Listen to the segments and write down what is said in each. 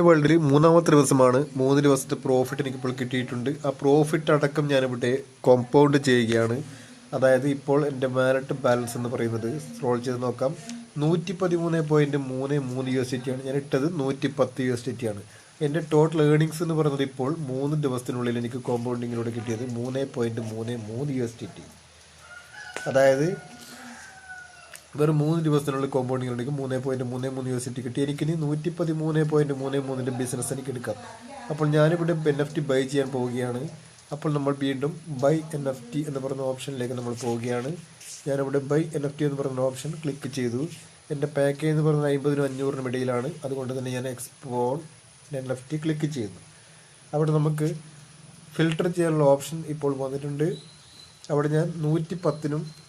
വേൾഡിൽ മൂന്നാമത്തെ ദിവസമാണ്. മൂന്ന് ദിവസത്തെ പ്രോഫിറ്റ് എനിക്കിപ്പോൾ കിട്ടിയിട്ടുണ്ട്. ആ പ്രോഫിറ്റ് അടക്കം ഞാനിവിടെ കോമ്പൗണ്ട് ചെയ്യുകയാണ്. അതായത് ഇപ്പോൾ എന്റെ വാലറ്റ് ബാലൻസ് എന്ന് പറയുന്നത് സ്ക്രോൾ ചെയ്ത് നോക്കാം. നൂറ്റി പതിമൂന്ന് പോയിന്റ് മൂന്ന് മൂന്ന് യു എസ് ടി ആണ്. ഞാൻ ഇട്ടത് നൂറ്റി പത്ത് യു എസ് ടി ആണ്. എന്റെ ടോട്ടൽ ഏണിങ്സ് എന്ന് പറയുന്നത് ഇപ്പോൾ മൂന്ന് ദിവസത്തിനുള്ളിൽ എനിക്ക് കോമ്പൗണ്ടിങ്ങിലൂടെ കിട്ടിയത് മൂന്ന് പോയിന്റ് മൂന്ന് മൂന്ന് യു എസ് ടി അതായത് വെറും മൂന്ന് ദിവസത്തിനുള്ളിൽ കോമ്പൗണ്ടിങ് ഉണ്ടെങ്കിൽ മൂന്ന് പോയിന്റ് മൂന്ന് മൂന്ന് യു എസ് ടി കിട്ടി. എനിക്കിനി നൂറ്റി പതിമൂന്ന് പോയിന്റ് മൂന്ന് മൂന്നിന്റെ ബിസിനസ് എനിക്ക് എടുക്കാം അപ്പോൾ ഞാനിവിടെ എൻ എഫ് ടി ബൈ ചെയ്യാൻ പോവുകയാണ്. അപ്പോൾ നമ്മൾ വീണ്ടും ബൈ എൻ എഫ് ടി എന്ന് പറയുന്ന ഓപ്ഷനിലേക്ക് നമ്മൾ പോവുകയാണ്. ഞാനിവിടെ ബൈ എൻ എഫ് ടി എന്ന് പറയുന്ന ഓപ്ഷൻ ക്ലിക്ക് ചെയ്തു. എന്റെ പാക്കേജ് എന്ന് പറയുന്നത് അമ്പതിനും അഞ്ഞൂറിനും ഇടയിലാണ്. അതുകൊണ്ട് തന്നെ ഞാൻ എക്സ്പോൺ എൻ എഫ് ടി ക്ലിക്ക് ചെയ്യുന്നു. അവിടെ നമുക്ക് ഫിൽട്ടർ ചെയ്യാനുള്ള ഓപ്ഷൻ ഇപ്പോൾ വന്നിട്ടുണ്ട്. അവിടെ ഞാൻ നൂറ്റി പത്തിനും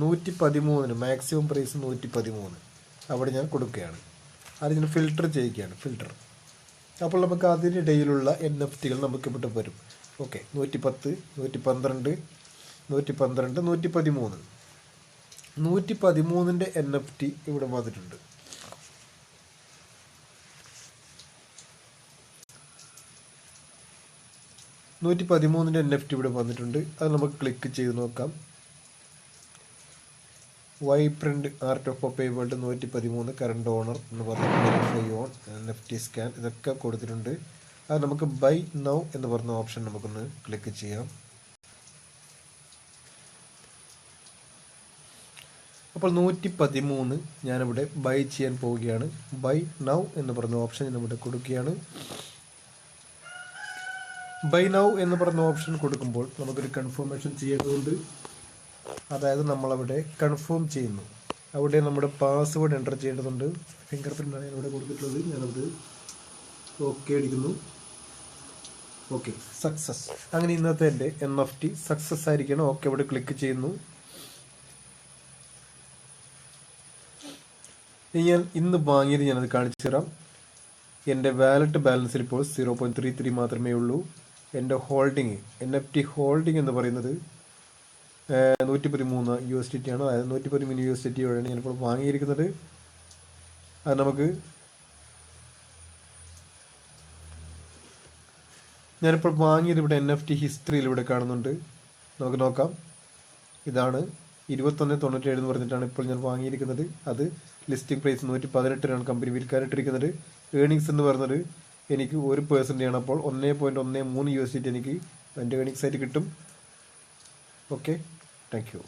നൂറ്റി പതിമൂന്നിന് മാക്സിമം പ്രൈസ് നൂറ്റി പതിമൂന്ന് അവിടെ ഞാൻ കൊടുക്കുകയാണ്. അത് ഞാൻ ഫിൽട്ടർ ചെയ്യുകയാണ് ഫിൽട്ടർ അപ്പോൾ നമുക്ക് അതിനിടയിലുള്ള എൻ എഫ് ടികൾ നമുക്ക് ഇവിടെ വരും. ഓക്കെ നൂറ്റി പത്ത് നൂറ്റി പന്ത്രണ്ട് നൂറ്റി പന്ത്രണ്ട് നൂറ്റി പതിമൂന്ന് നൂറ്റി പതിമൂന്നിന്റെ എൻ എഫ് ടി ഇവിടെ വന്നിട്ടുണ്ട്. നൂറ്റി പതിമൂന്നിന്റെ എൻ എഫ് ടി ഇവിടെ വന്നിട്ടുണ്ട്. അത് നമുക്ക് ക്ലിക്ക് ചെയ്ത് നോക്കാം. Why print art of pay world നൂറ്റി പതിമൂന്ന് കറണ്ട് ഓണർ എന്ന് പറഞ്ഞ വെരിഫൈ ഓൺ സ്കാൻ ഇതൊക്കെ കൊടുത്തിട്ടുണ്ട്. അത് നമുക്ക് ബൈ നൗ എന്ന് പറഞ്ഞ ഓപ്ഷൻ നമുക്കൊന്ന് ക്ലിക്ക് ചെയ്യാം. അപ്പോൾ നൂറ്റി പതിമൂന്ന് ഞാനിവിടെ ബൈ ചെയ്യാൻ പോവുകയാണ്. ബൈ നൗ എന്ന് പറഞ്ഞ ഓപ്ഷൻ ഇവിടെ കൊടുക്കുകയാണ്. ബൈ നൗ എന്ന് പറഞ്ഞ ഓപ്ഷൻ കൊടുക്കുമ്പോൾ നമുക്കൊരു കൺഫർമേഷൻ ചെയ്യേണ്ടതുണ്ട്. അതായത് നമ്മളവിടെ കൺഫേം ചെയ്യുന്നു. അവിടെ നമ്മുടെ പാസ്വേഡ് എന്റർ ചെയ്യേണ്ടതുണ്ട്. ഫിംഗർ പ്രിന്റാണ് ഞാൻ ഇവിടെ കൊടുത്തിട്ടുള്ളത്. ഞാനത് ഓക്കെ അടിക്കുന്നു. ഓക്കെ സക്സസ് അങ്ങനെ ഇന്നത്തെ എന്റെ എൻ എഫ് ടി സക്സസ് ആയിരിക്കണം. ഓക്കെ ഇവിടെ ക്ലിക്ക് ചെയ്യുന്നു. ഞാൻ ഇന്ന് വാങ്ങിയത് ഞാനത് കാണിച്ചു തരാം. എന്റെ വാലറ്റ് ബാലൻസിൽ ഇപ്പോൾ സീറോ പോയിന്റ് ത്രീ ത്രീ മാത്രമേ ഉള്ളൂ. എന്റെ holding N F T holding എന്ന് പറയുന്നത് നൂറ്റി പതിമൂന്ന് യു എസ് ഡി ടി ആണ്? അതായത് നൂറ്റി പതിമൂന്ന് യു എസ് ഡി ടി വഴിയാണ് ഞാനിപ്പോൾ വാങ്ങിയിരിക്കുന്നത്. അത് നമുക്ക് ഞാനിപ്പോൾ വാങ്ങിയത് ഇവിടെ എൻ എഫ് ടി ഹിസ്റ്ററിയിൽ ഇവിടെ കാണുന്നുണ്ട്. നമുക്ക് നോക്കാം. ഇതാണ് ഇരുപത്തൊന്ന് തൊണ്ണൂറ്റേഴ് എന്ന് പറഞ്ഞിട്ടാണ് ഇപ്പോൾ ഞാൻ വാങ്ങിയിരിക്കുന്നത്. അത് ലിസ്റ്റിംഗ് പ്രൈസ് നൂറ്റി പതിനെട്ടിനാണ് കമ്പനി വിൽക്കാനിട്ടിരിക്കുന്നത് ഏണിങ്സ് എന്ന് പറയുന്നത് എനിക്ക് ഒരു പേഴ്സന്റ് ആണ്. അപ്പോൾ ഒന്നേ പോയിന്റ് ഒന്നേ മൂന്ന് യു എസ് എനിക്ക് എന്റെ ഏണിങ്സ് ആയിട്ട് കിട്ടും. Okay thank you